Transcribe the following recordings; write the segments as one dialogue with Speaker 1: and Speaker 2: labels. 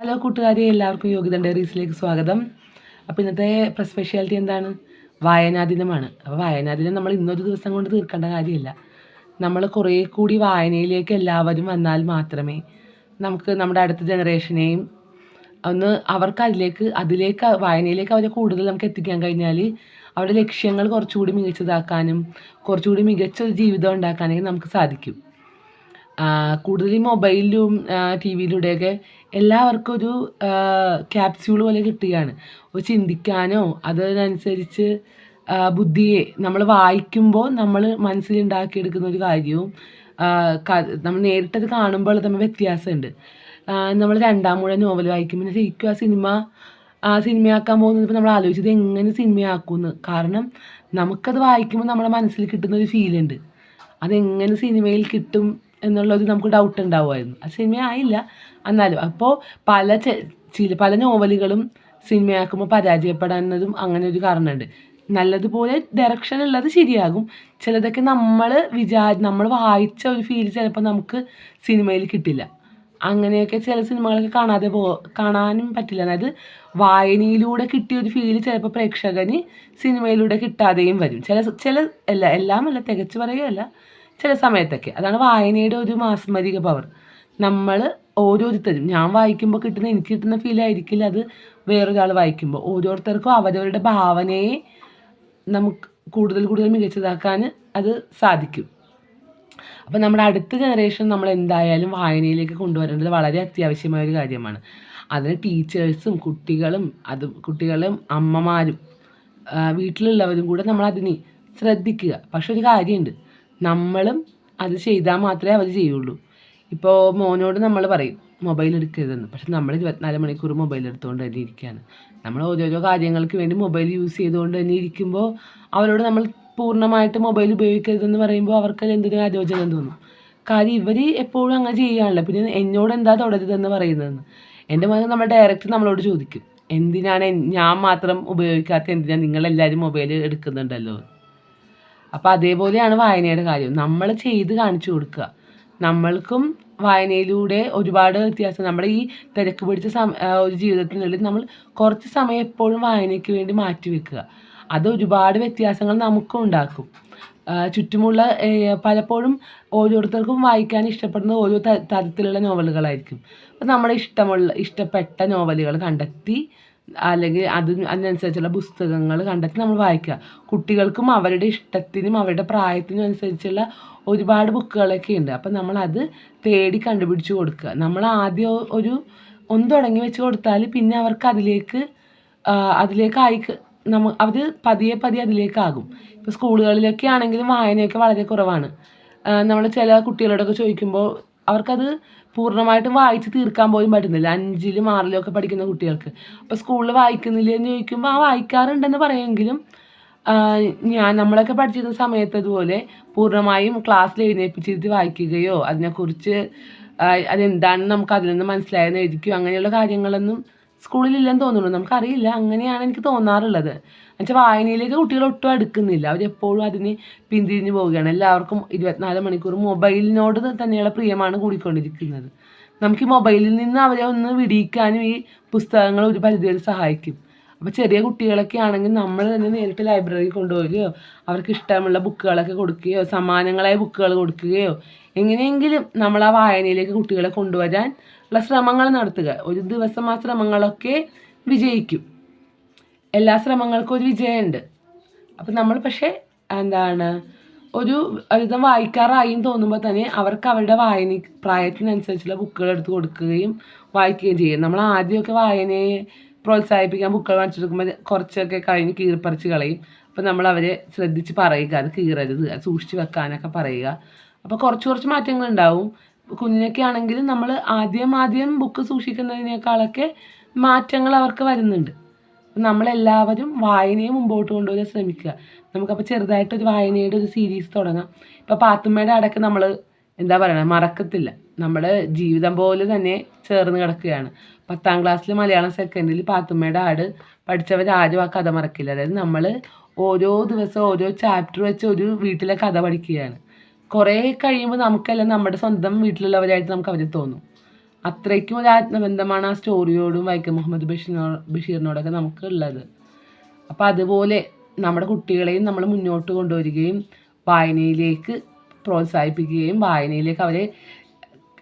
Speaker 1: Hello കൂട്ടുകാരി എല്ലാവർക്കും യോഗ്യത ഡയറീസിലേക്ക് സ്വാഗതം. അപ്പോൾ ഇന്നത്തെ സ്പെഷ്യാലിറ്റി എന്താണ്? വായനാ ദിനമാണ് അപ്പോൾ വായനാ ദിനം നമ്മൾ ഇന്നൊരു ദിവസം കൊണ്ട് തീർക്കേണ്ട കാര്യമില്ല. നമ്മൾ കുറേ കൂടി വായനയിലേക്ക് എല്ലാവരും വന്നാൽ മാത്രമേ നമുക്ക് നമ്മുടെ അടുത്ത ജനറേഷനെയും ഒന്ന് അവർക്ക് അതിലേക്ക് അതിലേക്ക് വായനയിലേക്ക് അവരെ കൂടുതൽ നമുക്ക് എത്തിക്കാൻ കഴിഞ്ഞാൽ അവരുടെ ലക്ഷ്യങ്ങൾ കുറച്ചുകൂടി മികച്ചതാക്കാനും കുറച്ചുകൂടി മികച്ച ഒരു ജീവിതം ഉണ്ടാക്കാനൊക്കെ നമുക്ക് സാധിക്കും. കൂടുതൽ മൊബൈലിലും ടി വിയിലൂടെയൊക്കെ എല്ലാവർക്കും ഒരു ക്യാപ്സ്യൂൾ പോലെ കിട്ടുകയാണ്. ഒരു ചിന്തിക്കാനോ അതിനനുസരിച്ച് ബുദ്ധിയെ നമ്മൾ വായിക്കുമ്പോൾ നമ്മൾ മനസ്സിലുണ്ടാക്കിയെടുക്കുന്ന ഒരു കാര്യവും നമ്മൾ നേരിട്ടത് കാണുമ്പോൾ തമ്മിൽ വ്യത്യാസമുണ്ട്. നമ്മൾ രണ്ടാം മുഴ നോവൽ വായിക്കും പിന്നെ ശരിക്കും ആ സിനിമ ആ സിനിമയാക്കാൻ പോകുന്നത് നമ്മൾ ആലോചിച്ചത് എങ്ങനെ സിനിമയാക്കുമെന്ന് കാരണം നമുക്കത് വായിക്കുമ്പോൾ നമ്മുടെ മനസ്സിൽ കിട്ടുന്ന ഒരു ഫീലുണ്ട് അതെങ്ങനെ സിനിമയിൽ കിട്ടും എന്നുള്ളൊരു നമുക്ക് ഡൗട്ട് ഉണ്ടാവുമായിരുന്നു. ആ സിനിമ ആയില്ല. എന്നാലും അപ്പോൾ പല പല നോവലുകളും സിനിമയാക്കുമ്പോൾ പരാജയപ്പെടാനുള്ളതും അങ്ങനെ ഒരു കാരണമുണ്ട്. നല്ലതുപോലെ ഡയറക്ഷൻ ഉള്ളത് ശരിയാകും. ചിലതൊക്കെ നമ്മൾ വിചാ നമ്മൾ വായിച്ച ഒരു ഫീൽ ചിലപ്പോൾ നമുക്ക് സിനിമയിൽ കിട്ടില്ല. അങ്ങനെയൊക്കെ ചില സിനിമകളൊക്കെ കാണാതെ പോ കാണാനും പറ്റില്ല. അതായത് വായനയിലൂടെ കിട്ടിയ ഒരു ഫീൽ ചിലപ്പോൾ പ്രേക്ഷകന് സിനിമയിലൂടെ കിട്ടാതെയും വരും. ചില ചില എല്ലാ എല്ലാം അല്ല തികച്ചു പറയുകയല്ല. ചില സമയത്തൊക്കെ. അതാണ് വായനയുടെ ഒരു മാസ്മരിക പവർ നമ്മൾ ഓരോരുത്തരും ഞാൻ വായിക്കുമ്പോൾ കിട്ടുന്ന എനിക്ക് കിട്ടുന്ന ഫീൽ ആയിരിക്കില്ല അത് വേറൊരാൾ വായിക്കുമ്പോൾ ഓരോരുത്തർക്കും അവരവരുടെ ഭാവനയെ നമുക്ക് കൂടുതൽ കൂടുതൽ മികച്ചതാക്കാൻ അത് സാധിക്കും. അപ്പോൾ നമ്മുടെ അടുത്ത ജനറേഷൻ നമ്മൾ എന്തായാലും വായനയിലേക്ക് കൊണ്ടുവരേണ്ടത് വളരെ അത്യാവശ്യമായ ഒരു കാര്യമാണ്. അതിന് ടീച്ചേഴ്സും കുട്ടികളും അത് കുട്ടികളും അമ്മമാരും വീട്ടിലുള്ളവരും കൂടെ നമ്മൾ അതിനെ ശ്രദ്ധിക്കുക. പക്ഷെ ഒരു കാര്യമുണ്ട്. നമ്മളും അത് ചെയ്താൽ മാത്രമേ അവർ ചെയ്യുള്ളൂ. ഇപ്പോൾ മോനോട് നമ്മൾ പറയും മൊബൈൽ എടുക്കരുതെന്ന്. പക്ഷെ നമ്മൾ ഇരുപത്തിനാല് മണിക്കൂർ മൊബൈൽ എടുത്തുകൊണ്ട് തന്നെ ഇരിക്കുകയാണ് നമ്മൾ ഓരോരോ കാര്യങ്ങൾക്ക് വേണ്ടി മൊബൈൽ യൂസ് ചെയ്തുകൊണ്ട് തന്നെ ഇരിക്കുമ്പോൾ അവരോട് നമ്മൾ പൂർണമായിട്ട് മൊബൈൽ ഉപയോഗിക്കരുതെന്ന് പറയുമ്പോൾ അവർക്ക് എന്തൊരു ആലോചന തോന്നും. കാര്യം ഇവർ എപ്പോഴും അങ്ങനെ ചെയ്യുകയാണല്ലോ പിന്നെ എന്നോട് എന്താ തുടരുതെന്ന് പറയുന്നതെന്ന്. എന്റെ മകൻ നമ്മൾ ഡയറക്റ്റ് നമ്മളോട് ചോദിക്കും എന്തിനാണ് ഞാൻ മാത്രം ഉപയോഗിക്കാത്ത എന്തിനാണ് നിങ്ങളെല്ലാവരും മൊബൈൽ എടുക്കുന്നുണ്ടല്ലോ? അപ്പോൾ അതേപോലെയാണ് വായനയുടെ കാര്യം. നമ്മൾ ചെയ്ത് കാണിച്ചു കൊടുക്കുക. നമ്മൾക്കും വായനയിലൂടെ ഒരുപാട് വ്യത്യാസം. നമ്മുടെ ഈ തിരക്ക് പിടിച്ച സമ ഒരു ജീവിതത്തിനുള്ളിൽ നമ്മൾ കുറച്ച് സമയം എപ്പോഴും വായനയ്ക്ക് വേണ്ടി മാറ്റി വെക്കുക. അത് ഒരുപാട് വ്യത്യാസങ്ങൾ നമുക്കും ഉണ്ടാക്കും. ചുറ്റുമുള്ള പലപ്പോഴും ഓരോരുത്തർക്കും വായിക്കാൻ ഇഷ്ടപ്പെടുന്ന ഓരോ തരത്തിലുള്ള നോവലുകളായിരിക്കും. അപ്പം നമ്മുടെ ഇഷ്ടമുള്ള ഇഷ്ടപ്പെട്ട നോവലുകൾ കണ്ടെത്തി അല്ലെങ്കിൽ അത് അതിനനുസരിച്ചുള്ള പുസ്തകങ്ങൾ കണ്ടെത്തി നമ്മൾ വായിക്കുക. കുട്ടികൾക്കും അവരുടെ ഇഷ്ടത്തിനും അവരുടെ പ്രായത്തിനും അനുസരിച്ചുള്ള ഒരുപാട് ബുക്കുകളൊക്കെ ഉണ്ട്. അപ്പം നമ്മളത് തേടി കണ്ടുപിടിച്ച് കൊടുക്കുക. നമ്മൾ ആദ്യം ഒരു ഒന്ന് തുടങ്ങി വെച്ച് കൊടുത്താൽ പിന്നെ അവർക്ക് അതിലേക്ക് അതിലേക്ക് ആയി നമ്മ അവർ പതിയെ പതിയെ അതിലേക്കാകും. ഇപ്പോൾ സ്കൂളുകളിലൊക്കെ ആണെങ്കിലും വായനയൊക്കെ വളരെ കുറവാണ്. നമ്മൾ ചില കുട്ടികളോടൊക്കെ ചോദിക്കുമ്പോൾ അവർക്കത് പൂർണമായിട്ടും വായിച്ച് തീർക്കാൻ പോലും പറ്റുന്നില്ല. അഞ്ചിലും ആറിലും ഒക്കെ പഠിക്കുന്ന കുട്ടികൾക്ക്. അപ്പോൾ സ്കൂളിൽ വായിക്കുന്നില്ല എന്ന് ചോദിക്കുമ്പോൾ ആ വായിക്കാറുണ്ടെന്ന് പറയുമെങ്കിലും ഞാൻ നമ്മളൊക്കെ പഠിച്ചിരുന്ന സമയത്ത് അതുപോലെ പൂർണമായും ക്ലാസ്സിൽ എഴുന്നേൽപ്പിച്ചിരുത്തി വായിക്കുകയോ അതിനെക്കുറിച്ച് അതെന്താണെന്ന് നമുക്ക് അതിൽ നിന്ന് മനസ്സിലായെന്ന് എഴുതിക്കുകയോ അങ്ങനെയുള്ള കാര്യങ്ങളൊന്നും സ്കൂളിലില്ലെന്ന് തോന്നുള്ളൂ നമുക്കറിയില്ല. അങ്ങനെയാണ് എനിക്ക് തോന്നാറുള്ളത്. എന്നുവെച്ചാൽ വായനയിലേക്ക് കുട്ടികൾ ഒട്ടും അടുക്കുന്നില്ല. അവരെപ്പോഴും അതിന് പിന്തിരിഞ്ഞു പോവുകയാണ്. എല്ലാവർക്കും ഇരുപത്തിനാല് മണിക്കൂർ മൊബൈലിനോട് തന്നെയുള്ള പ്രിയമാണ് കൂടിക്കൊണ്ടിരിക്കുന്നത്. നമുക്ക് ഈ മൊബൈലിൽ നിന്ന് അവരെ ഒന്ന് വിടിയിക്കാനും ഈ പുസ്തകങ്ങൾ ഒരു പരിധിവരെ സഹായിക്കും. അപ്പോൾ ചെറിയ കുട്ടികളൊക്കെ ആണെങ്കിൽ നമ്മൾ തന്നെ നേരിട്ട് ലൈബ്രറി കൊണ്ടുപോവുകയോ അവർക്ക് ഇഷ്ടമുള്ള ബുക്കുകളൊക്കെ കൊടുക്കുകയോ സമാനങ്ങളായ ബുക്കുകൾ കൊടുക്കുകയോ എങ്ങനെയെങ്കിലും നമ്മൾ ആ വായനയിലേക്ക് കുട്ടികളെ കൊണ്ടുവരാൻ ഉള്ള ശ്രമങ്ങൾ നടത്തുക. ഒരു ദിവസം ആ ശ്രമങ്ങളൊക്കെ വിജയിക്കും. എല്ലാ ശ്രമങ്ങൾക്കും ഒരു വിജയമുണ്ട്. അപ്പം നമ്മൾ പക്ഷേ എന്താണ് ഒരു ഒരുതം വായിക്കാറായി എന്ന് തോന്നുമ്പോൾ തന്നെ അവർക്ക് അവരുടെ വായന പ്രായത്തിനനുസരിച്ചുള്ള ബുക്കുകൾ എടുത്ത് കൊടുക്കുകയും വായിക്കുകയും ചെയ്യും. നമ്മൾ ആദ്യമൊക്കെ വായനയെ പ്രോത്സാഹിപ്പിക്കാൻ ബുക്കുകൾ വാങ്ങിച്ചു കൊടുക്കുമ്പോൾ കുറച്ചൊക്കെ കഴിഞ്ഞ് കീറിപ്പറിച്ച് കളയും. അപ്പോൾ നമ്മൾ അവരെ ശ്രദ്ധിച്ച് പറയുക അത് കീറരുത് അത് സൂക്ഷിച്ച് വെക്കാനൊക്കെ പറയുക. അപ്പോൾ കുറച്ച് കുറച്ച് മാറ്റങ്ങൾ ഉണ്ടാവും. കുഞ്ഞിനൊക്കെ ആണെങ്കിലും നമ്മൾ ആദ്യം ആദ്യം ബുക്ക് സൂക്ഷിക്കുന്നതിനേക്കാളൊക്കെ മാറ്റങ്ങൾ അവർക്ക് വരുന്നുണ്ട്. നമ്മളെല്ലാവരും വായനയെ മുമ്പോട്ട് കൊണ്ടുവരാൻ ശ്രമിക്കുക. നമുക്കപ്പോൾ ചെറുതായിട്ടൊരു വായനയുടെ ഒരു സീരീസ് തുടങ്ങാം. ഇപ്പോൾ പാത്തുമ്മയുടെ അടക്കം നമ്മൾ എന്താ പറയുക മറക്കത്തില്ല. നമ്മുടെ ജീവിതം പോലെ തന്നെ ചേർന്ന് കിടക്കുകയാണ്. പത്താം ക്ലാസ്സിൽ മലയാളം സെക്കൻഡിൽ പാത്തുമ്മയുടെ ആട് പഠിച്ചവർ ആരും ആ കഥ മറക്കില്ല. അതായത് നമ്മൾ ഓരോ ദിവസം ഓരോ ചാപ്റ്റർ വെച്ച് ഒരു വീട്ടിലെ കഥ പഠിക്കുകയാണ്. കുറേ കഴിയുമ്പോൾ നമുക്കെല്ലാം നമ്മുടെ സ്വന്തം വീട്ടിലുള്ളവരായിട്ട് നമുക്ക് അവരെ തോന്നും. അത്രയ്ക്കും ഒരു ആത്മബന്ധമാണ് ആ സ്റ്റോറിയോടും വൈക്കം മുഹമ്മദ് ബഷീറിനോ ബഷീറിനോടൊക്കെ നമുക്ക് ഉള്ളത്. അപ്പോൾ അതുപോലെ നമ്മുടെ കുട്ടികളെയും നമ്മൾ മുന്നോട്ട് കൊണ്ടുവരികയും വായനയിലേക്ക് പ്രോത്സാഹിപ്പിക്കുകയും വായനയിലേക്ക് അവരെ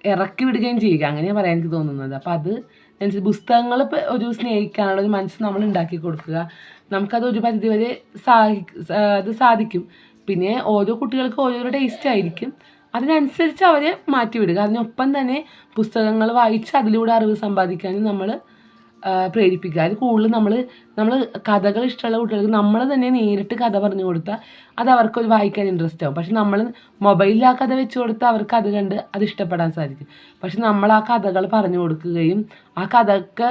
Speaker 1: ഇറക്കി വിടുകയും ചെയ്യുക. അങ്ങനെയാണ് പറയാൻ എനിക്ക് തോന്നുന്നത്. അപ്പോൾ അത് അനുസരിച്ച് പുസ്തകങ്ങൾ ഒരു സ്നേഹിക്കാനുള്ള ഒരു മനസ്സ് നമ്മൾ ഉണ്ടാക്കി കൊടുക്കുക. നമുക്കത് ഒരു പരിധി വരെ സാധി അത് സാധിക്കും. പിന്നെ ഓരോ കുട്ടികൾക്ക് ഓരോരോ ടേസ്റ്റ് ആയിരിക്കും. അതിനനുസരിച്ച് അവരെ മാറ്റി വിടുക അതിനൊപ്പം തന്നെ പുസ്തകങ്ങൾ വായിച്ച് അതിലൂടെ അറിവ് സമ്പാദിക്കാനും നമ്മൾ പ്രേരിപ്പിക്കുക. അതിൽ കൂടുതൽ നമ്മൾ നമ്മൾ കഥകൾ ഇഷ്ടമുള്ള കുട്ടികൾക്ക് നമ്മൾ തന്നെ നേരിട്ട് കഥ പറഞ്ഞു കൊടുത്താൽ അത് അവർക്ക് ഒരു വായിക്കാൻ ഇൻട്രസ്റ്റ് ആവും. പക്ഷെ നമ്മൾ മൊബൈലിൽ ആ കഥ വെച്ച് കൊടുത്താൽ അവർക്ക് അത് കണ്ട് അത് ഇഷ്ടപ്പെടാൻ സാധിക്കും. പക്ഷെ നമ്മൾ ആ കഥകൾ പറഞ്ഞു കൊടുക്കുകയും ആ കഥക്ക്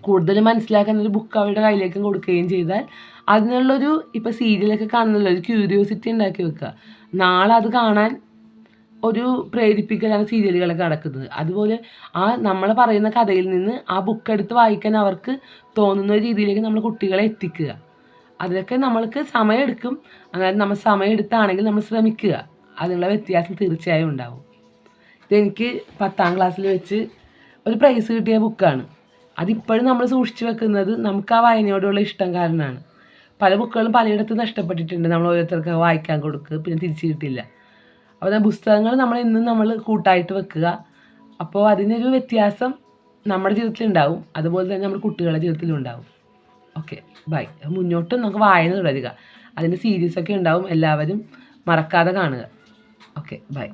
Speaker 1: കൂടുതൽ മനസ്സിലാക്കാൻ ഒരു ബുക്ക് അവരുടെ കയ്യിലേക്ക് കൊടുക്കുകയും ചെയ്താൽ അതിനുള്ളൊരു ഇപ്പോൾ സീരിയലൊക്കെ കാണുന്നുള്ളൊരു ക്യൂരിയോസിറ്റി ഉണ്ടാക്കി വെക്കുക. നാളെ അത് കാണാൻ ഒരു പ്രേരിപ്പിക്കലാണ് സീരിയലുകളൊക്കെ നടക്കുന്നത്. അതുപോലെ ആ നമ്മൾ പറയുന്ന കഥയിൽ നിന്ന് ആ ബുക്ക് എടുത്ത് വായിക്കാൻ അവർക്ക് തോന്നുന്ന രീതിയിലേക്ക് നമ്മൾ കുട്ടികളെ എത്തിക്കുക. അതിലൊക്കെ നമ്മൾക്ക് സമയമെടുക്കും അതായത് നമ്മൾ സമയമെടുത്താണെങ്കിൽ നമ്മൾ ശ്രമിക്കുക. അതിനുള്ള വ്യത്യാസം തീർച്ചയായും ഉണ്ടാവും. ഇതെനിക്ക് പത്താം ക്ലാസ്സിൽ വെച്ച് ഒരു പ്രൈസ് കിട്ടിയ ബുക്കാണ് അതിപ്പോഴും നമ്മൾ സൂക്ഷിച്ചു വെക്കുന്നത് നമുക്ക് ആ വായനയോടുള്ള ഇഷ്ടം കാരണമാണ്. പല ബുക്കുകളും പലയിടത്തും നഷ്ടപ്പെട്ടിട്ടുണ്ട്. നമ്മൾ ഓരോരുത്തർക്ക് വായിക്കാൻ കൊടുക്കുക പിന്നെ തിരിച്ചു കിട്ടില്ല. അപ്പോൾ പുസ്തകങ്ങൾ നമ്മൾ എന്നും നമ്മൾ കൂട്ടായിട്ട് വെക്കുക. അപ്പോൾ അതിനൊരു വ്യത്യാസം നമ്മുടെ ജീവിതത്തിൽ ഉണ്ടാവും. അതുപോലെ തന്നെ നമ്മുടെ കുട്ടികളുടെ ജീവിതത്തിലും ഉണ്ടാവും. ഓക്കെ ബൈ മുന്നോട്ട് നമുക്ക് വായന തുടരുക. അതിന്റെ സീരീസൊക്കെ ഉണ്ടാവും. എല്ലാവരും മറക്കാതെ കാണുക. Okay bye